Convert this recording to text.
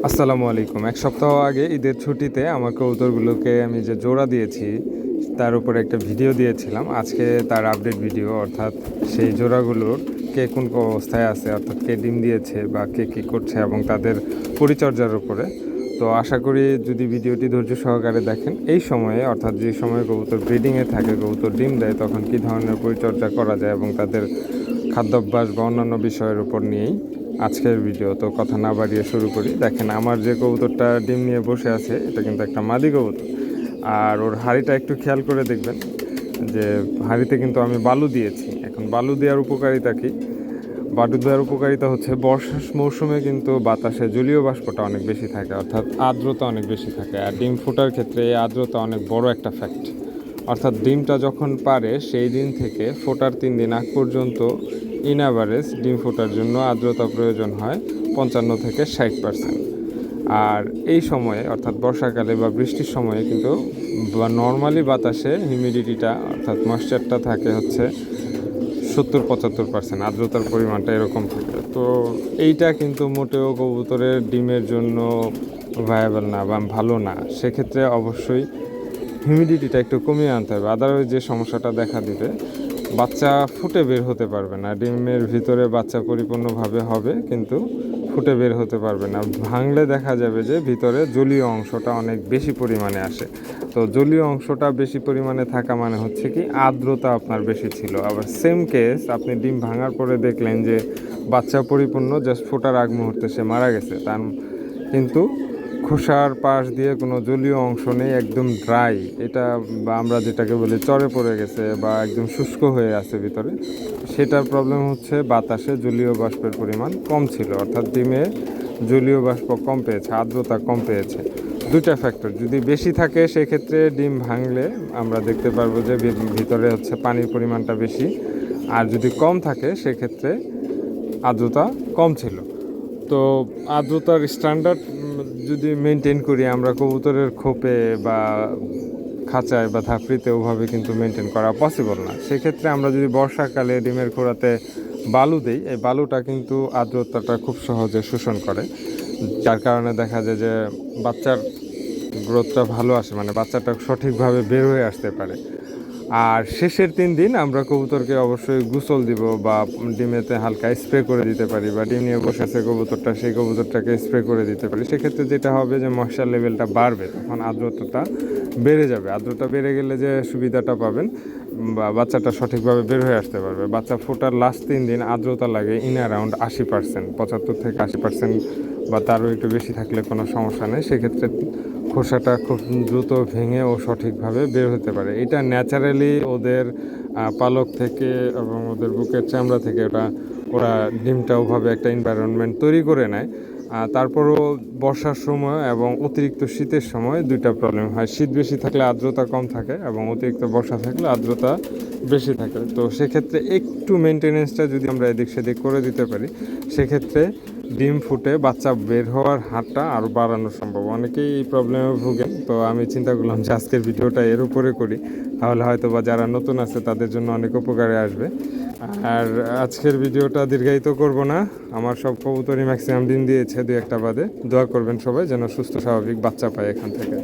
আসসালামু আলাইকুম। এক সপ্তাহ আগে ঈদের ছুটিতে আমার কবুতরগুলোকে আমি যে জোড়া দিয়েছি, তার উপরে একটা ভিডিও দিয়েছিলাম। আজকে তার আপডেট ভিডিও অর্থাৎ সেই জোড়াগুলোর কে কোন অবস্থায় আছে, অর্থাৎ কে ডিম দিয়েছে বা কে কী করছে এবং তাদের পরিচর্যার উপরে। তো আশা করি যদি ভিডিওটি ধৈর্য সহকারে দেখেন, এই সময়ে, অর্থাৎ যে সময়ে কবুতর ব্রিডিংয়ে থাকে, কবুতর ডিম দেয়, তখন কী ধরনের পরিচর্যা করা যায় এবং তাদের খাদ্যাভ্যাস বা অন্যান্য বিষয়ের উপর নিয়েই আজকের ভিডিও তো কথা না বাড়িয়ে শুরু করি। দেখেন, আমার যে কবুতরটা ডিম নিয়ে বসে আছে, এটা কিন্তু একটা মাদি কবুতর। আর ওর হাড়িটা একটু খেয়াল করে দেখবেন যে হাড়িতে কিন্তু আমি বালু দিয়েছি। এখন বালু দেওয়ার উপকারিতা কি? বালু দেওয়ার উপকারিতা হচ্ছে বর্ষার মৌসুমে কিন্তু বাতাসে জলীয় বাষ্পটা অনেক বেশি থাকে, অর্থাৎ আর্দ্রতা অনেক বেশি থাকে। আর ডিম ফোটার ক্ষেত্রে এই আর্দ্রতা অনেক বড় একটা ফ্যাক্ট অর্থাৎ ডিমটা যখন পারে, সেই দিন থেকে ফোটার তিন দিন আগ পর্যন্ত ইন অ্যাভারেজ ডিম ফোটার জন্য আর্দ্রতা প্রয়োজন হয় পঞ্চান্ন থেকে ষাট পার্সেন্ট আর এই সময়ে, অর্থাৎ বর্ষাকালে বা বৃষ্টির সময়ে কিন্তু বা নর্মালি বাতাসে হিউমিডিটিটা অর্থাৎ ময়েশ্চারটা থাকে হচ্ছে সত্তর, পঁচাত্তর পার্সেন্ট আর্দ্রতার পরিমাণটা এরকম থাকে। তো এইটা কিন্তু মোটেও কবুতরের ডিমের জন্য ভায়াবল না বা ভালো না। সেক্ষেত্রে অবশ্যই হিউমিডিটিটা একটু কমিয়ে আনতে হবে। আদারওয়াইজ যে সমস্যাটা দেখা দিবে বাচ্চা ফুটে বের হতে পারবে না। ডিমের ভিতরে বাচ্চা পরিপূর্ণভাবে হবে, কিন্তু ফুটে বের হতে পারবে না। ভাঙলে দেখা যাবে যে ভিতরে জলীয় অংশটা অনেক বেশি পরিমাণে আসে। তো জলীয় অংশটা বেশি পরিমাণে থাকা মানে হচ্ছে কি, আর্দ্রতা আপনার বেশি ছিল। আবার সেম কেস আপনি ডিম ভাঙার পরে দেখলেন যে বাচ্চা পরিপূর্ণ জাস্ট ফোটার আগ মুহূর্তে সে মারা গেছে। তার কিন্তু খোসার পাশ দিয়ে কোনো জলীয় অংশ নেই, একদম ড্রাই এটা বা আমরা যেটাকে বলি চরে পড়ে গেছে বা একদম শুষ্ক হয়ে আছে ভিতরে। সেটার প্রবলেম হচ্ছে বাতাসে জলীয় বাষ্পের পরিমাণ কম ছিল, অর্থাৎ ডিমে জলীয় বাষ্প কম পেয়েছে, আর্দ্রতা কম পেয়েছে। দুইটা ফ্যাক্টর যদি বেশি থাকে সেক্ষেত্রে ডিম ভাঙলে আমরা দেখতে পারব যে ভিতরে হচ্ছে পানির পরিমাণটা বেশি। আর যদি কম থাকে সেক্ষেত্রে আর্দ্রতা কম ছিল। তো আর্দ্রতার স্ট্যান্ডার্ড যদি মেনটেন করি, আমরা কবুতরের খোপে বা খাঁচায় বা থাপড়িতে ওভাবে কিন্তু মেনটেন করা পসিবল না। সেক্ষেত্রে আমরা যদি বর্ষাকালে ডিমের খোড়াতে বালু দিই, এই বালুটা কিন্তু আর্দ্রতাটা খুব সহজে শোষণ করে। যার কারণে দেখা যায় যে বাচ্চার গ্রোথটা ভালো আসে মানে বাচ্চাটা সঠিকভাবে বের হয়ে আসতে পারে। আর শেষের তিন দিন আমরা কবুতরকে অবশ্যই গোসল দিব বা ডিমেতে হালকা স্প্রে করে দিতে পারি বা ডিম নিয়ে বসে আছে কবুতরটা, সেই কবুতরটাকে স্প্রে করে দিতে পারি। সেক্ষেত্রে যেটা হবে যে মশার লেভেলটা বাড়বে, তখন আর্দ্রতাটা বেড়ে যাবে। আর্দ্রতা বেড়ে গেলে যে সুবিধাটা পাবেন, বা বাচ্চাটা সঠিকভাবে বের হয়ে আসতে পারবে। বাচ্চা ফোটার লাস্ট তিন দিন আর্দ্রতা লাগে ইন অ্যারাউন্ড আশি পার্সেন্ট পঁচাত্তর থেকে আশি পার্সেন্ট বা তারও একটু বেশি থাকলে কোনো সমস্যা নেই। সেক্ষেত্রে খোসাটা খুব দ্রুত ভেঙে ও সঠিকভাবে বের হতে পারে। এটা ন্যাচারালি ওদের পালক থেকে এবং ওদের বুকের চামড়া থেকে ওটা, ওরা ডিমটা ওভাবে একটা এনভায়রনমেন্ট তৈরি করে নেয়। তারপরও বর্ষার সময় এবং অতিরিক্ত শীতের সময় দুইটা প্রবলেম হয়। শীত বেশি থাকলে আর্দ্রতা কম থাকে এবং অতিরিক্ত বর্ষা থাকলে আর্দ্রতা বেশি থাকে। তো সেক্ষেত্রে একটু মেনটেনেন্সটা যদি আমরা এদিক সেদিক করে দিতে পারি, সেক্ষেত্রে ডিম ফুটে বাচ্চা বের হওয়ার হারটা আরও বাড়ানো সম্ভব। অনেকেই এই প্রবলেমে ভুগেন তো আমি চিন্তা করলাম যে আজকের ভিডিওটা এর উপরে করি। তাহলে হয়তো বা যারা নতুন আছে তাদের জন্য অনেক উপকারে আসবে। আর আজকের ভিডিওটা দীর্ঘায়িত করব না। আমার সব কবুতরই ম্যাক্সিমাম ডিম দিয়েছে দু একটা বাদে। দোয়া করবেন সবাই যেন সুস্থ স্বাভাবিক বাচ্চা পায় এখান থেকে।